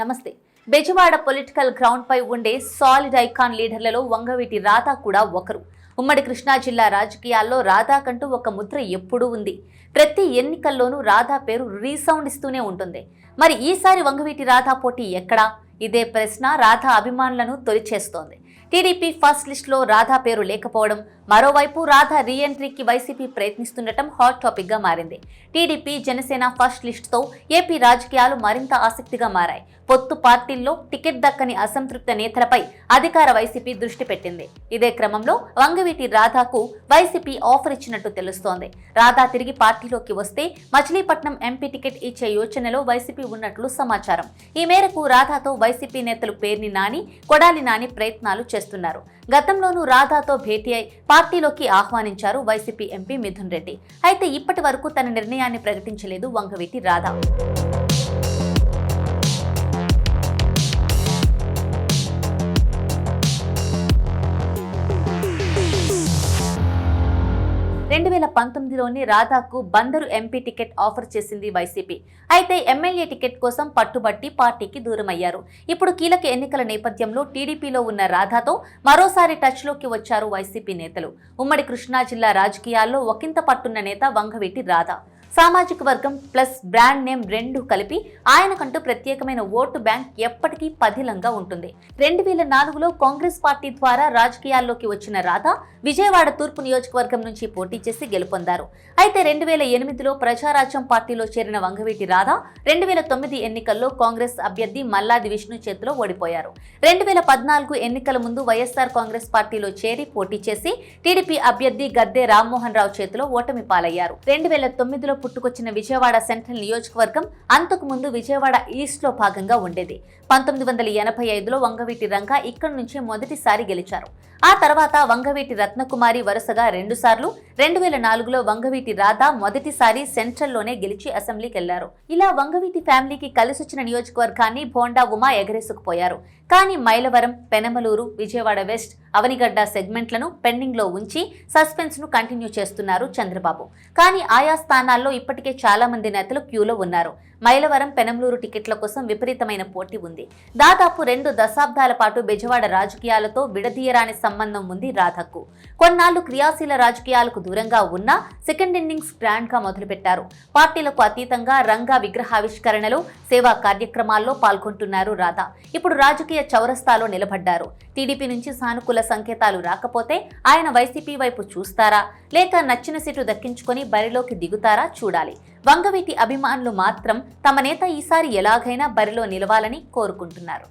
నమస్తే. Bezawada political ground పై ఉండే సాలిడ్ ఐకాన్ లీడర్లలో వంగవీటి రాధా కూడా ఒకరు. ఉమ్మడి కృష్ణా జిల్లా రాజకీయాల్లో రాధాకంటూ ఒక ముద్ర ఎప్పుడూ ఉంది. ప్రతి ఎన్నికల్లోనూ రాధా పేరు రీసౌండ్ ఇస్తూనే ఉంటుంది. మరి ఈసారి వంగవీటి రాధా పోటీ ఎక్కడా? ఇదే ప్రశ్న రాధా అభిమానులను తొలిచేస్తోంది. టీడీపీ ఫస్ట్ లిస్టులో రాధా పేరు లేకపోవడం మరోవైపు రాధా రీఎంట్రీకి వైసీపీ ప్రయత్నిస్తుండటం హాట్ టాపిక్గా మారింది. టీడీపీ జనసేన ఫస్ట్ లిస్ట్తో ఏపీ రాజకీయాలు మరింత ఆసక్తిగా మారాయి. పొత్తు పార్టీల్లో టికెట్ దక్కని అసంతృప్త నేతలపై అధికార వైసీపీ దృష్టి పెట్టింది. ఇదే క్రమంలో వంగవీటి రాధాకు వైసీపీ ఆఫర్ ఇచ్చినట్టు తెలుస్తోంది. రాధా తిరిగి పార్టీలోకి వస్తే మచిలీపట్నం ఎంపీ టికెట్ ఇచ్చే యోచనలో వైసీపీ ఉన్నట్లు సమాచారం. ఈ మేరకు రాధాతో వైసీపీ నేతలు పేర్ని నాని కొడాలి నాని ప్రయత్నాలు చేస్తున్నారు. గతంలోనూ రాధాతో భేటీ అయి పార్టీలోకి ఆహ్వానించారు వైసీపీ ఎంపీ మిథున్ రెడ్డి. అయితే ఇప్పటి వరకు తన నిర్ణయాన్ని ప్రకటించలేదు వంగవీటి రాధా. రెండు వేల పంతొమ్మిదిలోని రాధాకు బందరు ఎంపీ టికెట్ ఆఫర్ చేసింది వైసీపీ. అయితే ఎమ్మెల్యే టికెట్ కోసం పట్టుబట్టి పార్టీకి దూరమయ్యారు. ఇప్పుడు కీలక ఎన్నికల నేపథ్యంలో టీడీపీలో ఉన్న రాధాతో మరోసారి టచ్లోకి వచ్చారు వైసీపీ నేతలు. ఉమ్మడి కృష్ణా జిల్లా రాజకీయాల్లో ఒకంత పట్టున్న నేత వంగవీటి రాధా. సామాజిక వర్గం ప్లస్ బ్రాండ్ నేమ్ రెండు కలిపి ఆయనకంటూ ప్రత్యేకమైన ఓటు బ్యాంక్ ఎప్పటికీ పదిలంగా ఉంటుంది. రెండు వేల నాలుగులో కాంగ్రెస్ పార్టీ ద్వారా రాజకీయాల్లోకి వచ్చిన రాధ విజయవాడ తూర్పు నియోజకవర్గం నుంచి పోటీ చేసి గెలుపొందారు. అయితే రెండు వేల ఎనిమిదిలో ప్రజారాజ్యం పార్టీలో చేరిన వంగవీటి రాధ రెండు వేల తొమ్మిది ఎన్నికల్లో కాంగ్రెస్ అభ్యర్థి మల్లాది విష్ణు చేతిలో ఓడిపోయారు. రెండు వేల పద్నాలుగు ఎన్నికల ముందు వైఎస్ఆర్ కాంగ్రెస్ పార్టీలో చేరి పోటీ చేసి టీడీపీ అభ్యర్థి గద్దె రామ్మోహన్ రావు చేతిలో ఓటమి పాలయ్యారు. రెండు వేల తొమ్మిదిలో పుట్టుకొచ్చిన విజయవాడ సెంట్రల్ నియోజకవర్గం అంతకుముందు విజయవాడ ఈస్ట్లో భాగంగా ఉండేది. పంతొమ్మిది వందల ఎనభై ఐదులో వంగవీటి రంగ ఇక్కడి నుంచి మొదటిసారి గెలిచారు. ఆ తర్వాత వంగవీటి రత్నకుమారి వరుసగా రెండుసార్లు రెండు వేల నాలుగులో వంగవీటి రాధా మొదటిసారి సెంట్రల్లోనే గెలిచి అసెంబ్లీకి వెళ్ళారు ఇలా వంగవీటి ఫ్యామిలీకి కలిసొచ్చిన నియోజకవర్గాన్ని భోండా ఉమా ఎగరేసుకుపోయారు. కానీ మైలవరం పెనమలూరు విజయవాడ వెస్ట్ అవనిగడ్డ సెగ్మెంట్లను పెండింగ్లో ఉంచి సస్పెన్స్ను కంటిన్యూ చేస్తున్నారు చంద్రబాబు. కానీ ఆయా స్థానాల్లో ఇప్పటికే చాలా మంది నేతలు క్యూలో ఉన్నారు. మైలవరం పెనంలూరు టికెట్ల కోసం విపరీతమైన పోటీ ఉంది. దాదాపు రెండు దశాబ్దాల పాటు బెజవాడ రాజకీయాలతో విడదీయరాని సంబంధం ఉంది రాధకు. కొన్నాళ్ళు క్రియాశీల రాజకీయాలకు దూరంగా ఉన్నా సెకండ్ ఇన్నింగ్స్ గ్రాండ్గా మొదలుపెట్టారు. పార్టీలకు అతీతంగా రంగా విగ్రహావిష్కరణలో సేవా కార్యక్రమాల్లో పాల్గొంటున్నారు రాధ. ఇప్పుడు రాజకీయ చౌరస్తాలో నిలబడ్డారు. టీడీపీ నుంచి సానుకూల సంకేతాలు రాకపోతే ఆయన వైసీపీ వైపు చూస్తారా? లేక నచ్చిన సీటు దక్కించుకొని బరిలోకి దిగుతారా? చూడాలి. వంగవీటి అభిమానులు మాత్రం తమ నేత ఈసారి ఎలాగైనా బరిలో నిలవాలని కోరుకుంటున్నారు.